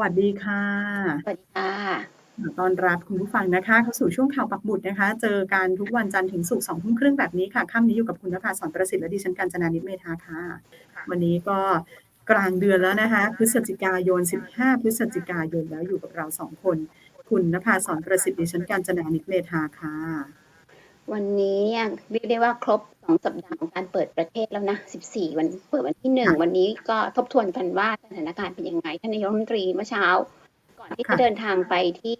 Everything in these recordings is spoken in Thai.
วัสดีค่ะสวัสดีค่ะขอต้อนรับคุณผู้ฟังนะคะเข้าสู่ช่วงข่าวปักหมุดนะคะ เจอกันทุกวันจันทร์ถึงศุกร์2ทุ่มครึ่งแบบนี้ค่ะค่ำนี้อยู่กับคุณนภาสอนประสิทธิ์และดิฉันกัญจนานิตเมธาค่ะ วันนี้ก็กลางเดือนแล้วนะคะพฤศจิกายน 15 พฤศจิกายนแล้วอยู่กับเรา2คน คุณนภาสอนประสิทธิ์ดิฉันกัญจนานิตเมธาค่ะ วันนี้เนี่ยเรียกได้ว่าครบ 2สัปดาห์ของการเปิดประเทศแล้วนะ 14 วันเปิดวันที่ค่ะ1วันนี้ก็ทบทวนกันว่าสถานการณ์เป็นยังไง ท่านนายกรัฐมนตรีเมื่อเช้า ก่อนที่ค่ะจะเดินทางไปที่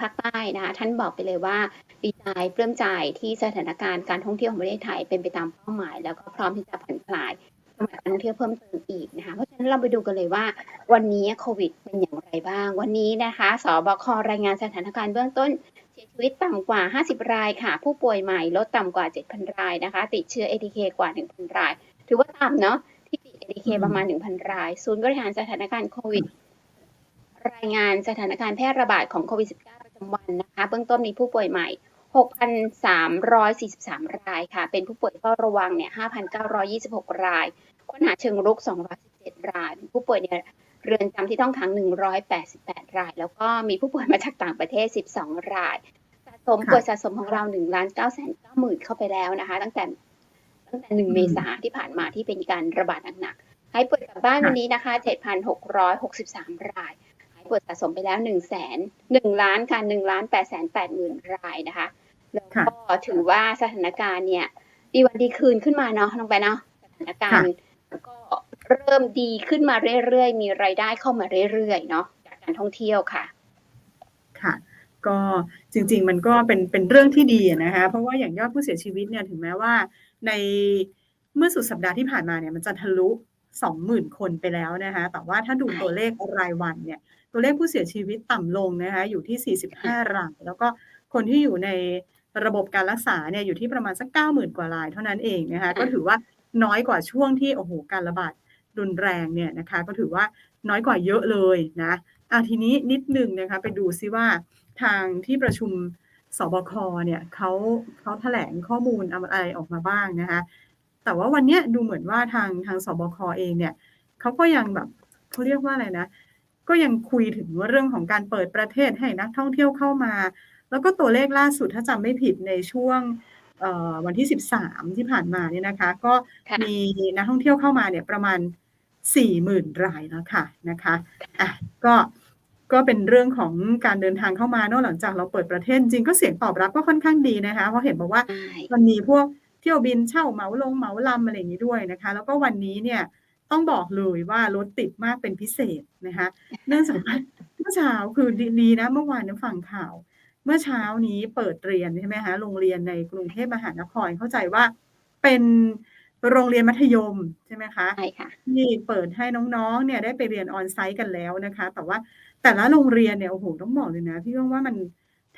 ภาคใต้นะคะท่านบอกไปเลยว่าดีใจปลื้มใจที่สถานการณ์การท่องเที่ยวของประเทศไทยเป็นไปตามเป้าหมาย แล้วก็พร้อมที่จะผ่อนคลายสำหรับการท่องเที่ยวเพิ่มเติมอีกนะคะเพราะฉะนั้นเราไปดูกันเลยว่า วันนี้โควิดเป็นอย่างไรบ้าง วันนี้นะคะสบครายงานสถานการณ์เบื้องต้นเสียชีวิตต่ำกว่า 50 รายค่ะ ผู้ป่วยใหม่ลดต่ำกว่า 7,000 รายนะคะ ติดเชื้อ ATK กว่า 1,000 ราย ถือว่าต่ำเนาะที่ติด ATK อืมประมาณ 1,000 ราย ศูนย์บริหารสถานการณ์โควิด รายงานสถานการณ์แพร่ระบาดของโควิด -19 ประจำวันนะคะ เบื้องต้นมีผู้ป่วยใหม่ 6,343 รายค่ะ เป็นผู้ป่วยเฝ้าระวังเนี่ย 5,926 ราย ค้นหาเชิงรุก 217 ราย ผู้ป่วยเนี่ย เรือนจำที่ต้องขัง 188 ราย แล้วก็มีผู้ป่วยมาจากต่างประเทศ 12 รายสะสมค่ะป่วยสะสมของเรา1ล้าน9แสน9หมื่นเข้าไปแล้วนะคะ ตั้งแต่ตั้งแต่ 1 เมษาที่ผ่านมาที่เป็นการระบาดหนักๆหายป่วยกลับบ้านค่ะวันนี้นะคะ 7,663 ราย หายป่วยสะสมไปแล้ว1แสน1ล้านค่ะ1ล้าน8แสน8หมื่นรายนะคะแล้วก็ถือว่าสถานการณ์เนี่ยดีวันดีคืนขึ้นมาเนาะน้องไปเนาะสถานการณ์ก็ เริ่มดีขึ้นมาเรื่อยๆ มีรายได้เข้ามาเรื่อยๆเนาะจากการท่องเที่ยวค่ะ ค่ะ ก็จริง ๆ มันก็เป็นเป็นเรื่องที่ดีนะคะ เพราะว่าอย่างยอดผู้เสียชีวิตเนี่ยถึงแม้ว่า ในเมื่อสุดสัปดาห์ที่ผ่านมาเนี่ยมันจะทะลุ20,000คนไปแล้วนะคะ แต่ว่าถ้าดูตัวเลขรายวันเนี่ย ตัวเลขผู้เสียชีวิตต่ำลงนะคะ อยู่ที่ 45 ราย แล้วก็คนที่อยู่ในระบบการรักษาเนี่ยอยู่ที่ประมาณสัก 90,000 กว่ารายเท่านั้นเองนะคะ ก็ถือว่าน้อยกว่าช่วงที่โอ้โหการระบาด รุนแรงเนี่ยนะคะก็ถือว่าน้อยกว่าเยอะเลยนะอะทีนี้นิดนึงนะคะไปดูซิว่าทางที่ประชุมสบคเนี่ยเขาเขาแถลงข้อมูลอะไรออกมาบ้างนะคะแต่ว่าวันเนี้ยดูเหมือนว่าทางทางสบคเองเนี่ยเขาก็ยังแบบเขาเรียกว่าอะไรนะก็ยังคุยถึงว่าเรื่องของการเปิดประเทศให้นักท่องเที่ยวเข้ามา แล้วก็ตัวเลขล่าสุดถ้าจำไม่ผิดในช่วงเอ่อวันที่ 13 ที่ผ่านมาเนี่ยนะคะ ก็ค่ะมีนักท่องเที่ยวเข้ามาเนี่ยประมาณ 40,000 รายแล้วค่ะนะคะอะก็ก็เป็นเรื่องของการเดินทางเข้ามาเนอะหลังจากเราเปิดประเทศจริงก็เสียงตอบรับก็ค่อนข้างดีนะคะเพราะเห็นบอกว่าใช่มันมีพวกเที่ยวบินเช่าเหมาลงเหมาลำอะไรอย่างนี้ด้วยนะคะ แล้วก็วันนี้เนี่ยต้องบอกเลยว่ารถติดมากเป็นพิเศษนะคะเนื่องจากว่าเมื่อเช้าคือดีดีนะเมื่อวานเนี่ยฟังข่าว เมื่อเช้านี้เปิดเรียนใช่ไหมคะโรงเรียนในกรุงเทพมหานครเข้าใจว่าเป็น โรงเรียนมัธยมใช่ไหมคะใช่ค่ะที่เปิดให้น้องๆ เนี่ยได้ไปเรียนออนไซต์กันแล้วนะคะ แต่ว่าแต่ละโรงเรียนเนี่ยโอ้โหต้องบอกเลยนะพี่ว่าว่ามัน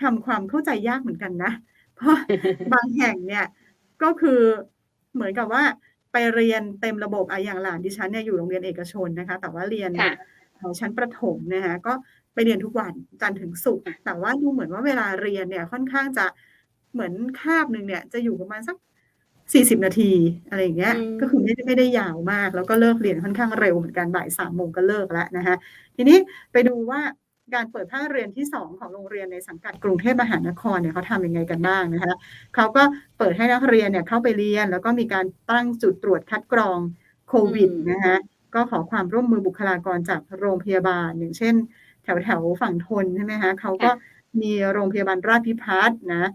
ทำความเข้าใจยากเหมือนกันนะ เพราะบางแห่งเนี่ยก็คือเหมือนกับว่าไปเรียนเต็มระบบอะอย่างหลานดิฉันเนี่ยอยู่โรงเรียนเอกชนนะคะ แต่ว่าเรียนค่ะของชั้นประถมนะคะก็ไปเรียนทุกวันจันทร์ถึงศุกร์แต่ว่าดูเหมือนว่าเวลาเรียนเนี่ยค่อนข้างจะเหมือนคาบหนึ่งเนี่ยจะอยู่ประมาณสัก สี่สิบนาทีอะไรอย่างเงี้ยอืมก็คือไม่ได้ไม่ได้ยาวมาก แล้วก็เลิกเรียนค่อนข้างเร็วเหมือนกันบ่ายสามโมงก็เลิกแล้วนะคะทีนี้ไปดูว่าการเปิดภาคเรียนที่สองของโรงเรียนในสังกัดกรุงเทพมหานครเนี่ยเขาทำยังไงกันบ้างนะคะเขาก็เปิดให้นักเรียนเนี่ยเข้าไปเรียน แล้วก็มีการตั้งจุดตรวจคัดกรองโควิดอืมนะคะก็ขอความร่วมมือบุคลากรจากโรงพยาบาล อย่างเช่น แถวแถวๆฝั่งทนใช่ไหมคะเขาก็มีโรงพยาบาลราชพิพัฒน์นะ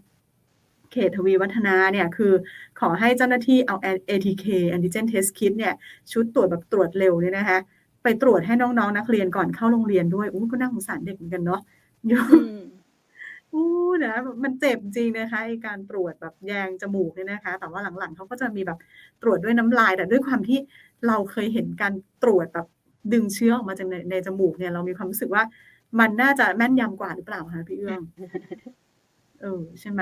เขตทวีวัฒนาเนี่ยคือขอให้เจ้าหน้าที่เอา ATK antigen test kit เนี่ยชุดตรวจแบบตรวจเร็วเนี่ยนะคะไปตรวจให้น้องๆนักเรียนก่อนเข้าโรงเรียนด้วยอู้ก็น่าสงสารเด็กเหมือนกันเนาะอืมอู้นะแบบมันเจ็บจริงนะคะไอการตรวจแบบแยงจมูกเนี่ยนะคะ แต่ว่าหลังๆเขาก็จะมีแบบตรวจด้วยน้ำลาย แต่ด้วยความที่เราเคยเห็นการตรวจแบบดึงเชื้อออกมาจากในในจมูกเนี่ยเรามีความรู้สึกว่ามันน่าจะแม่นยำกว่าหรือเปล่าคะพี่เอื้อง เออใช่ไหม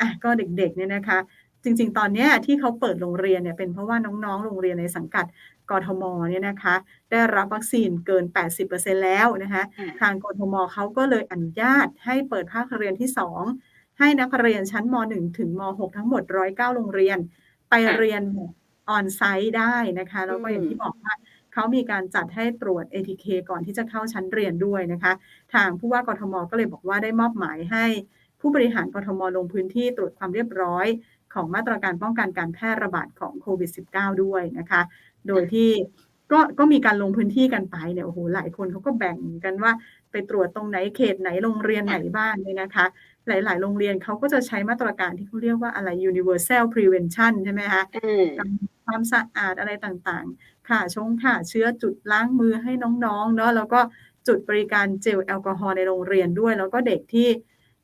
อะก็เด็กๆเนี่ยนะคะ จริง ๆ ตอนเนี้ยที่เขาเปิดโรงเรียนเนี่ยเป็นเพราะว่าน้องๆ โรงเรียนในสังกัดกทมเนี่ยนะคะได้รับวัคซีนเกิน 80%แล้วนะคะทางกทมเขาก็เลยอนุญาตให้เปิดภาคเรียนที่ 2 ให้นักเรียนชั้นม .1 ถึงม .6 ทั้งหมด 109 โรงเรียน ไปเรียนออนไซต์ได้นะคะแล้วก็อย่างที่บอกว่าเขามีการจัดให้ตรวจ ATK ก่อนที่จะเข้าชั้นเรียนด้วยนะคะ ทางผู้ว่ากทมก็เลยบอกว่าได้มอบหมายให้ ผู้บริหารกทมลงพื้นที่ตรวจความเรียบร้อยของมาตรการป้องกันการแพร่ระบาดของโควิด -19 ด้วยนะคะ โดยที่ก็ก็มีการลงพื้นที่กันไปเนี่ยโอ้โหหลายคนเขาก็แบ่งกันว่าไปตรวจตรงไหนเขตไหนโรงเรียนไหนบ้างเนี่ยนะคะ หลาย ๆ โรงเรียนเขาก็จะใช้มาตรการที่เขาเรียกว่าอะไร universal prevention ใช่ไหมคะอืมทำความสะอาดอะไรต่างๆ ค่ะชงค่ะเชื้อจุดล้างมือให้น้อง ๆ เนาะแล้วก็จุดบริการเจลแอลกอฮอล์ในโรงเรียนด้วย แล้วก็เด็กที่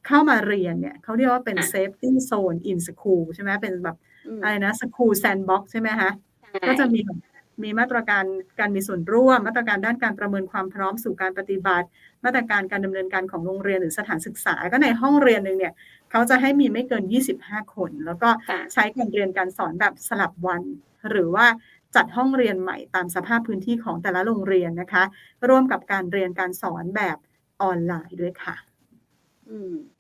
เข้ามาเรียนเนี่ยเขาเรียกว่าเป็นค่ะ safety zone in school ใช่ไหมเป็นแบบอืมอะไรนะ school sandbox ใช่ไหมคะใช่ก็จะมีแบบมีมาตรการการมีส่วนร่วม มาตรการด้านการประเมินความพร้อมสู่การปฏิบัติ มาตรการการดำเนินการของโรงเรียนหรือสถานศึกษา ก็ในห้องเรียนหนึ่งเนี่ยเขาจะให้มีไม่เกิน 25 คน แล้วก็ค่ะใช้การเรียนการสอนแบบสลับวัน หรือว่าจัดห้องเรียนใหม่ตามสภาพพื้นที่ของแต่ละโรงเรียนนะคะ ร่วมกับการเรียนการสอนแบบออนไลน์ด้วยค่ะ อืมค่ะ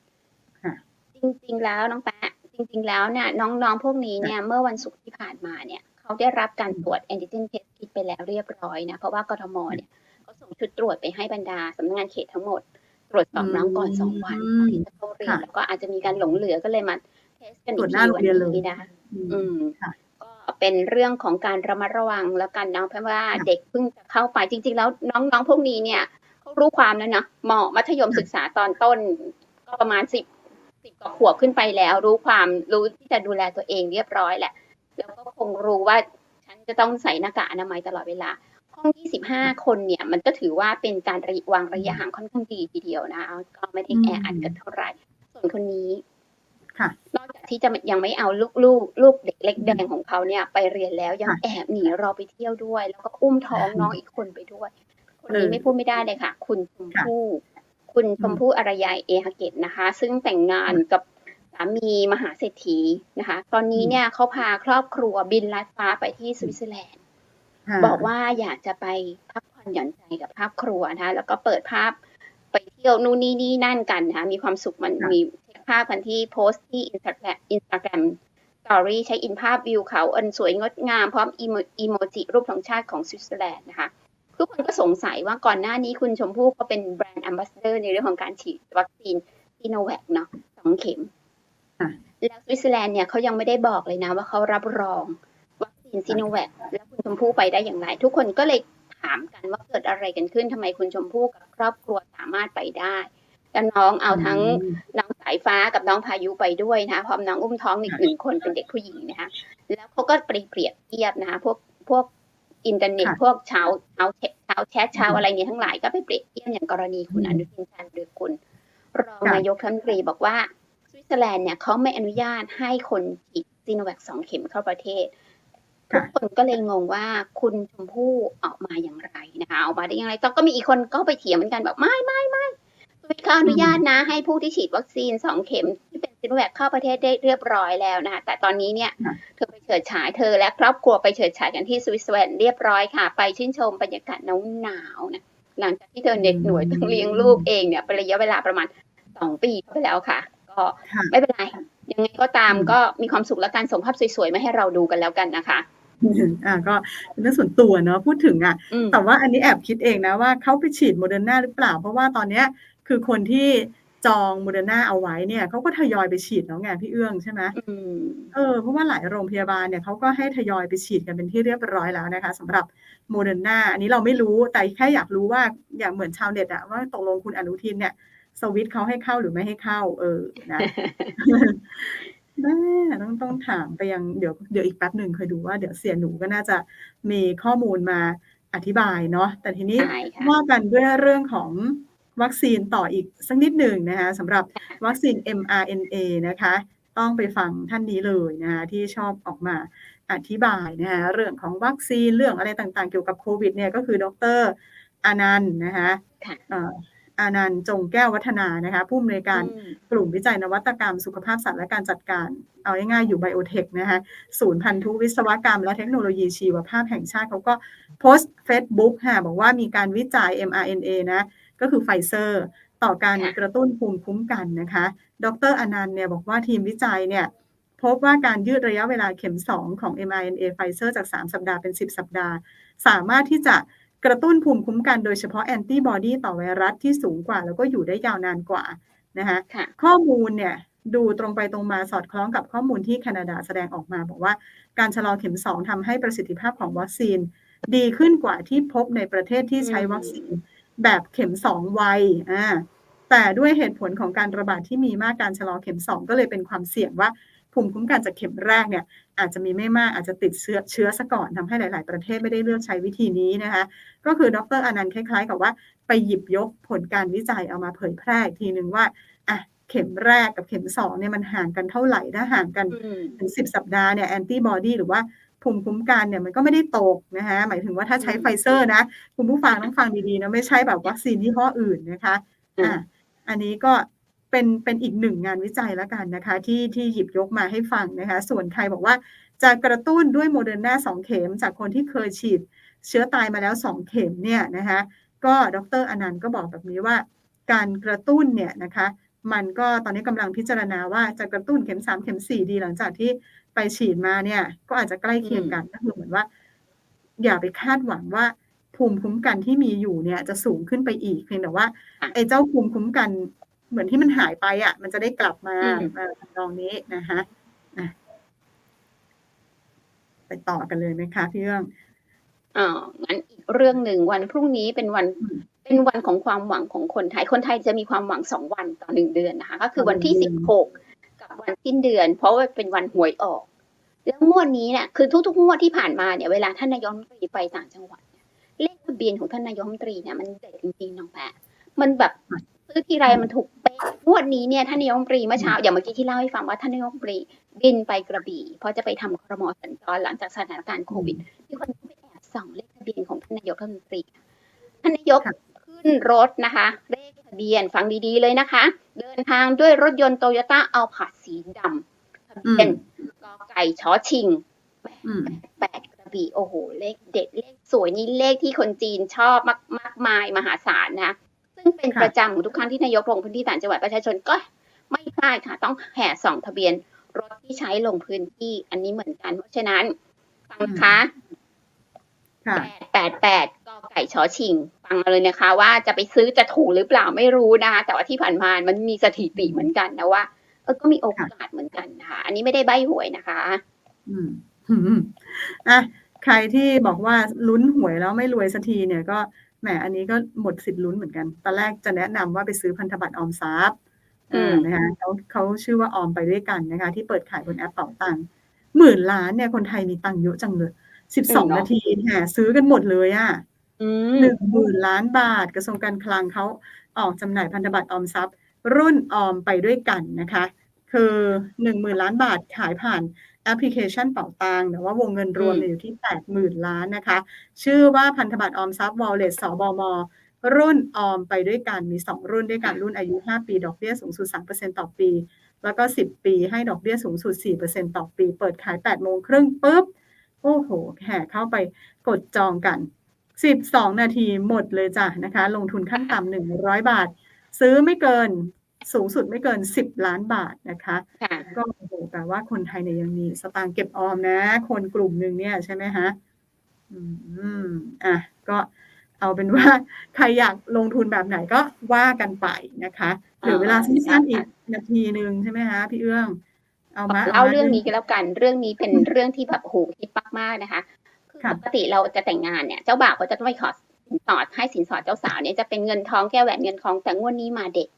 จริงๆ แล้วน้องแปะจริงๆ แล้วเนี่ยน้องๆ พวกนี้เนี่ยเมื่อวันศุกร์ที่ผ่านมาเนี่ยเขาได้รับการตรวจแอนติเจนเทสคิดไปแล้วเรียบร้อยนะเพราะว่ากทมเนี่ยเขาส่งชุดตรวจไปให้บรรดาสำนักงานเขตทั้งหมด ตรวจสอบน้องก่อนสองวันอืมที่จะเข้าเรียนค่ะแล้วก็อาจจะมีการหลงเหลือก็เลยมาเทสกันตรอีวจกหน้าทีโรงวันเรียนเลยนี้นะอืมอืมค่ะก็เป็นเรื่องของการระมัดระวังแล้วกันเนาะเพราะว่าเด็กเพิ่งจะเข้าไปจริง ๆ แล้วน้องๆ พวกนี้เนี่ยเขารู้ความแล้วเนาะมมัธยมศึกษาตอนต้นก็ประมาณสิบ สิบกว่าขวบขึ้นไปแล้ว รู้ความรู้ที่จะดูแลตัวเองเรียบร้อยแหละ แล้วก็คงรู้ว่าฉันจะต้องใส่หน้ากากอนามัยตลอดเวลา ห้องที่สิบห้าคนเนี่ย มันก็ถือว่าเป็นการระวางระยะห่างค่อนข้างดีทีเดียวนะก็ไม่ได้แออัดกันเท่าไหร่ส่วนคนนี้ค่ะนอกจากที่จะยังไม่เอาลูกลูกลูกเด็กเล็กแดงของเขาเนี่ย ไปเรียนแล้วยังค่ะแอบหนีเราไปเที่ยวด้วย แล้วก็อุ้มท้องน้องอีกคนไปด้วย คนนี้เออไม่พูดไม่ได้เลยค่ะ คุณชมค่ะพู่ คุณชมพู่อารยายเอฮเกตนะคะ ซึ่งแต่งงานกับสามีมหาเศรษฐีนะคะ ตอนนี้เนี่ยเขาพาครอบครัวบินลัดฟ้าไปที่สวิตเซอร์แลนด์ค่ะบอกว่าอยากจะไปพักผ่อนหย่อนใจกับครอบครัวนะคะ แล้วก็เปิดภาพไปเที่ยวนู่นนี่นี่นั่นกันนะคะมีความสุขมันค่ะมีเช็คภาพกันที่โพสต์ที่อินสตาแกรมอินสตาแกรมสตอรี่ใช้อินภาพวิวเขาอันสวยงดงามพร้อมอีโมอีโมจิรูปธงชาติของสวิตเซอร์แลนด์นะคะ ทุกคนก็สงสัยว่าก่อนหน้านี้คุณชมพู่ก็เป็นแบรนด์แอมบาสเดอร์ในเรื่องของการฉีดวัคซีนซีโนแวคเนาะสองเข็มค่ะแล้วสวิตเซอร์แลนด์เนี่ยเขายังไม่ได้บอกเลยนะ ว่าเขารับรองวัคซีนซีโนแวคแล้วคุณชมพู่ไปได้อย่างไร ทุกคนก็เลยถามกันว่าเกิดอะไรกันขึ้นทำไมคุณชมพู่กับครอบครัวสามารถไปได้แล้วน้องเอาทั้งอืมน้องสายฟ้ากับน้องพายุไปด้วยนะคะพร้อมน้องอุ้มท้องอีกหนึ่งคนเป็นเด็กผู้หญิงนะคะแล้วเขาก็ไปเปรียบเทียบนะคะพวกพวก อินเทอร์เน็ตค่ะพวกชาวชาวแชทชาวแชทชาวอืมอะไรเนี่ยทั้งหลายก็ไปเปรียบเทียบอย่างกรณีคุณอืมอนุทินชาญวิรุฬกุลรองค่ะนายกรัฐมนตรีบอกว่าสวิตเซอร์แลนด์เนี่ยเขาไม่อนุญาตให้คนฉีดซีโนแวคสองเข็มเข้าประเทศทุกคนก็เลยงงว่าคุณชมพู่ออกมาอย่างไรนะคะออกมาได้อย่างไรต้องก็มีอีกคนก็ไปเถียงเหมือนกันแบบไม่ไม่ไม่สวิตเขาอนุญาตนะ ให้ผู้ที่ฉีดวัคซีนสองเข็มที่เป็น ซีโนแวคเข้าประเทศได้เรียบร้อยแล้วนะคะแต่ตอนนี้เนี่ยค่ะเธอไปเฉิดฉายเธอและครอบครัวไปเฉิดฉายกันที่สวิตเซอร์แลนด์เรียบร้อยค่ะ ไปชื่นชมบรรยากาศหนาวหนาวๆนะหลังจากที่เธอเด็กหน่วยต้องเลี้ยงลูกเองเนี่ยเป็นระยะเวลาประมาณสองปีไปแล้วค่ะ ก็ค่ะไม่เป็นไรยังไงก็ตามอืมก็มีความสุขและการส่งภาพสวยๆมาให้เราดูกันแล้วกันนะคะอ่าก็เป็นเรื่องส่วนตัวเนาะพูดถึงอะอืมแต่ว่าอันนี้แอบคิดเองนะว่าเขาไปฉีดโมเดอร์นาหรือเปล่า เพราะว่าตอนเนี้ยคือคนที่ จองโมเดอร์นาเอาไว้เนี่ยเขาก็ทยอยไปฉีดแล้วไงพี่เอื้องใช่ไหมอืมเออเพราะว่าหลายโรงพยาบาลเนี่ยเขาก็ให้ทยอยไปฉีดกันเป็นที่เรียบร้อยแล้วนะคะสำหรับโมเดอร์นาอันนี้เราไม่รู้แต่แค่อยากรู้ว่าอย่างเหมือนชาวเน็ตอะว่าตกลงคุณอนุทินเนี่ย สวิตช์เขาให้เข้าหรือไม่ให้เข้า เออนะแม่ต้องต้องถามไปยังเดี๋ยวเดี๋ยวอีกแป๊บหนึ่งเคยดูว่าเดี๋ยวเสียหนูก็น่าจะมีข้อมูลมาอธิบายเนาะแต่ทีนี้ใช่ค่ะว่ากันด้วยเรื่องของ วัคซีนต่ออีกสักนิดหนึ่งนะคะสำหรับวัคซีน mRNA นะคะ ต้องไปฟังท่านนี้เลยนะคะที่ชอบออกมาอธิบายนะคะเรื่องของวัคซีนเรื่องอะไรต่างๆ เกี่ยวกับโควิดเนี่ยก็คือดรอานันต์นะคะค่ะเอ่ออานันต์จงแก้ววัฒนานะคะผู้อำนวยการอืมกลุ่มวิจัยนวัตกรรม สุขภาพสัตว์และการจัดการ เอาง่ายๆอยู่ไบโอเทคนะคะศูนย์พันธุวิศวกรรมและเทคโนโลยีชีวภาพแห่งชาติเขาก็โพสต์ Facebook ค่ะบอกว่ามีการวิจัย mRNA นะ ก็คือไฟเซอร์ต่อการค่ะกระตุ้นภูมิคุ้มกันนะคะ ดรอนันต์เนี่ยบอกว่าทีมวิจัยเนี่ยพบว่าการยืดระยะเวลาเข็ม 2 ของ mRNA Pfizer จาก 3 สัปดาห์เป็น 10 สัปดาห์ สามารถที่จะกระตุ้นภูมิคุ้มกันโดยเฉพาะแอนติบอดีต่อไวรัสที่สูงกว่า แล้วก็อยู่ได้ยาวนานกว่านะคะค่ะข้อมูลเนี่ยดูตรงไปตรงมาสอดคล้องกับข้อมูลที่แคนาดาแสดงออกมา บอกว่าการชะลอเข็ม 2ทำให้ประสิทธิภาพของวัคซีน ดีขึ้นกว่าที่พบในประเทศที่ใช้วัคซีน แบบเข็ม2ไวอ่าแต่ด้วยเหตุผลของการระบาดที่มีมากการชะลอเข็ม2ก็เลยเป็นความเสี่ยงว่าภูมิคุ้มกันจากเข็มแรกเนี่ยอาจจะมีไม่มากอาจจะติดเชื้อเชื้อซะก่อนทำให้หลาย ๆ ประเทศไม่ได้เลือกใช้วิธีนี้นะคะก็คือดรอนันต์คล้าย ๆ กับว่าไปหยิบยกผลการวิจัยเอามาเผยแพร่อีกทีหนึ่งว่าอะเข็มแรกกับเข็มสองเนี่ยมันห่างกันเท่าไหร่ถ้าห่างกันอืมถึง10สัปดาห์เนี่ยแอนติบอดีหรือว่า ภูมิคุ้มกันเนี่ยมันก็ไม่ได้ตกนะคะหมายถึงว่าถ้าใช้อืมไฟเซอร์นะ คุณผู้ฟังต้องฟังดีๆนะไม่ใช่แบบวัคซีนยี่ห้ออื่นนะคะอืมอะอันนี้ก็เป็นเป็นอีกหนึ่งงานวิจัยแล้วกันนะคะ ที่ที่หยิบยกมาให้ฟังนะคะ ส่วนใครบอกว่าจะกระตุ้นด้วยโมเดอร์นาสองเข็ม จากคนที่เคยฉีดเชื้อตายมาแล้วสองเข็มเนี่ยนะคะก็ดรอนันต์ก็บอกแบบนี้ว่า การกระตุ้นเนี่ยนะคะ มันก็ตอนนี้กำลังพิจารณาว่าจะกระตุ้นเข็มสามเข็มสี่ดีหลังจากที่ ไปฉีดมาเนี่ย ก็อาจจะใกล้เคียงกันก็คือเหมือนว่า อย่าไปคาดหวังว่าภูมิคุ้มกันที่มีอยู่เนี่ย จะสูงขึ้นไปอีกเพียงแต่ว่าค่ะไอ้เจ้าภูมิคุ้มกันเหมือนที่มันหายไปอะ มันจะได้กลับมาอืมเอ่อทำนองนี้นะคะอะไปต่อกันเลยไหมคะพี่เอื้องอ่างั้นอีกเรื่องหนึ่งวันพรุ่งนี้เป็นวันอืมเป็นวันของความหวังของคนไทย คนไทยจะมีความหวังสองวันต่อหนึ่งเดือนนะคะ ก็คือวันที่ต่อหนึ่สิงบเดือนหกกับ วันสิ้นเดือน เพราะว่าเป็นวันหวยออก แล้วงวดนี้เนี่ยคือทุกๆงวดที่ผ่านมาเนี่ยเวลาท่านนายกรัฐมนตรีไปต่างจังหวัดเลขทะเบียนของท่านนายกรัฐมนตรีเนี่ยมันเด็ดจริงๆน้องแปะมันแบบซื้อทีไรมันถูกเป๊ะงวดนี้เนี่ยท่านนายกรัฐมนตรีเมื่อเช้าอย่างเมื่อกี้ที่เล่าให้ฟังว่าท่านนายกรัฐมนตรีบินไปกระบี่เพราะจะไปทำครมสัญจรหลังจากสถานการณ์โควิดมีคนไปแอบส่องเลขทะเบียนของท่านนายกรัฐมนตรีท่านนายกขึ้นรถนะคะเลข ทะเบียนฟังดีๆเลยนะคะ เดินทางด้วยรถยนต์โตโยต้าอัลพาสีดำทะเบียนกอไก่ชอชิงอืมแปดกระบี่โอ้โห เลขเด็ดเลขสวยนี่เลขที่คนจีนชอบมากมากมายมหาศาลนะซึ่งเป็นค่ะประจำของทุกครั้งที่นายกลงพื้นที่ต่างจังหวัดประชาชนก็ไม่พลาดค่ะ ต้องแห่ส่องทะเบียนรถที่ใช้ลงพื้นที่อันนี้เหมือนกันเพราะฉะนั้นฟังนะคะ ค่ะแปดแปดแปดกอไก่ชอชิง ฟังมาเลยนะคะ ว่าจะไปซื้อจะถูกหรือเปล่าไม่รู้นะคะแต่ว่าที่ผ่านมามันมีสถิติเหมือนกันนะว่าเออก็มีโอกาสเหมือนกันนะคะอันนี้ไม่ได้ใบหวยนะคะ อืมอืมอะใครที่บอกว่าลุ้นหวยแล้วไม่รวยสักทีเนี่ยก็แหมอันนี้ก็หมดสิทธิ์ลุ้นเหมือนกันตอนแรกจะแนะนำว่าไปซื้อพันธบัตรออมทรัพย์อืมอ่านะคะเขาเขาชื่อว่าออมไปด้วยกันนะคะ ที่เปิดขายบนแอปเป๋าตังค์หมื่นล้านเนี่ยคนไทยมีตังค์เยอะจังเลย สิบสองนาทีแหมซื้อกันหมดเลยอะอืมหนึ่งหมื่นล้านบาทกระทรวงการคลังเขาออกจำหน่ายพันธบัตรออมทรัพย์ รุ่นออมไปด้วยกันนะคะ คือหนึ่งหมื่นล้านบาทขายผ่านแอปพลิเคชันเป๋าตังค์แต่ว่าวงเงินรวมเนี่ยอยู่ที่แปดหมื่นล้านนะคะ ชื่อว่าพันธบัตรออมทรัพย์ Wallet สบมรุ่นออมไปด้วยกันมี 2 รุ่นด้วยกันรุ่นอายุ 5 ปี ดอกเบี้ยสูงสุด 3%ต่อปี แล้วก็ 10 ปีให้ดอกเบี้ยสูงสุด 4%ต่อปี เปิดขาย 8 โมงครึ่งปุ๊บ โอ้โห แห่เข้าไปกดจองกัน 12 นาทีหมดเลยจ้ะนะคะ ลงทุนขั้นต่ำ100 บาท ซื้อไม่เกินสูงสุดไม่เกิน 10 ล้านบาทนะคะค่ะก็โอ้โหแปลว่าคนไทยเนี่ยยังมีสตางค์เก็บออมนะ คนกลุ่มหนึ่งเนี่ยใช่ไหมฮะ อืม อะ ก็เอาเป็นว่าใครอยากลงทุนแบบไหนก็ว่ากันไปนะคะเหลือเวลาสั้นๆอีกนาทีหนึ่งใช่ไหมฮะพี่เอื้อง เอามาเล่ามาเรื่องนี้กันแล้วกัน เรื่องนี้เป็นเรื่องที่แบบโหฮิตมากๆนะคะคือค่ะปกติเราจะแต่งงานเนี่ย เจ้าบ่าวเขาจะต้องไปขอสินสอดให้สินสอดเจ้าสาวเนี่ยจะเป็นเงินทองแก้วแหวนเงินทองแต่งวดนี้มาเด็ก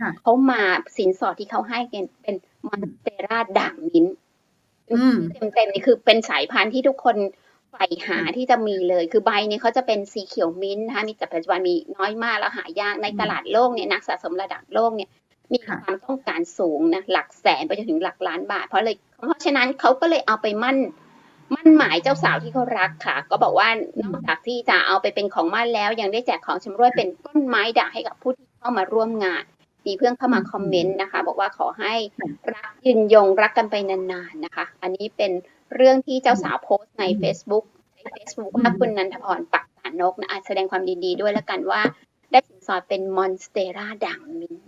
ค่ะเขามาสินสอดที่เขาให้กันเป็นมอนสเตราด่างมิ้นท์อืมเต็มๆนี่คือเป็นสายพันธุ์ที่ทุกคนใฝ่หาที่จะมีเลย คือใบเนี่ยเขาจะเป็นสีเขียวมิ้นท์นะคะมีแต่ปัจจุบันมีน้อยมากแล้วหายากในตลาดโลกเนี่ยนักสะสมระดับโลกเนี่ย มีค่ะความต้องการสูงนะหลักแสนไปจนถึงหลักล้านบาท เพราะเลยเพราะฉะนั้นเขาก็เลยเอาไปมั่น มั่นหมายเจ้าสาวที่เขารักค่ะ ก็บอกว่านอกจากที่จะเอาไปเป็นของมั่นแล้ว ยังได้แจกของชำร่วยเป็นต้นไม้ด่างให้กับผู้ที่เข้ามาร่วมงาน มีเพื่อนเข้ามาคอมเมนต์นะคะ บอกว่าขอให้รักยืนยงรักกันไปนานๆนะคะ อันนี้เป็นเรื่องที่เจ้าสาวโพสต์ใน Facebook ใน Facebook ว่าคุณนันทพรปักษานกนะอะแสดงความยินดีด้วยแล้วกันว่า ได้สินสอดเป็นมอนสเตราด่างมินท์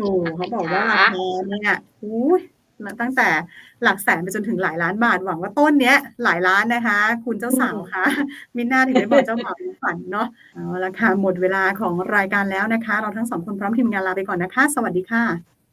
โอ้โหโอ้เขาบอกว่าราคาเนี่ยอุ้ยตั้งแต่หลักแสนไปจนถึงหลายล้านบาทหวังว่าต้นเนี้ย หลายล้านนะคะ คุณเจ้าสาวคะมิน่าถึงได้บอกเจ้าบ่าวในฝันเนาะเอาละค่ะหมดเวลาของรายการแล้วนะคะ เราทั้งสองคนพร้อมทีมงานลาไปก่อนนะคะ สวัสดีค่ะ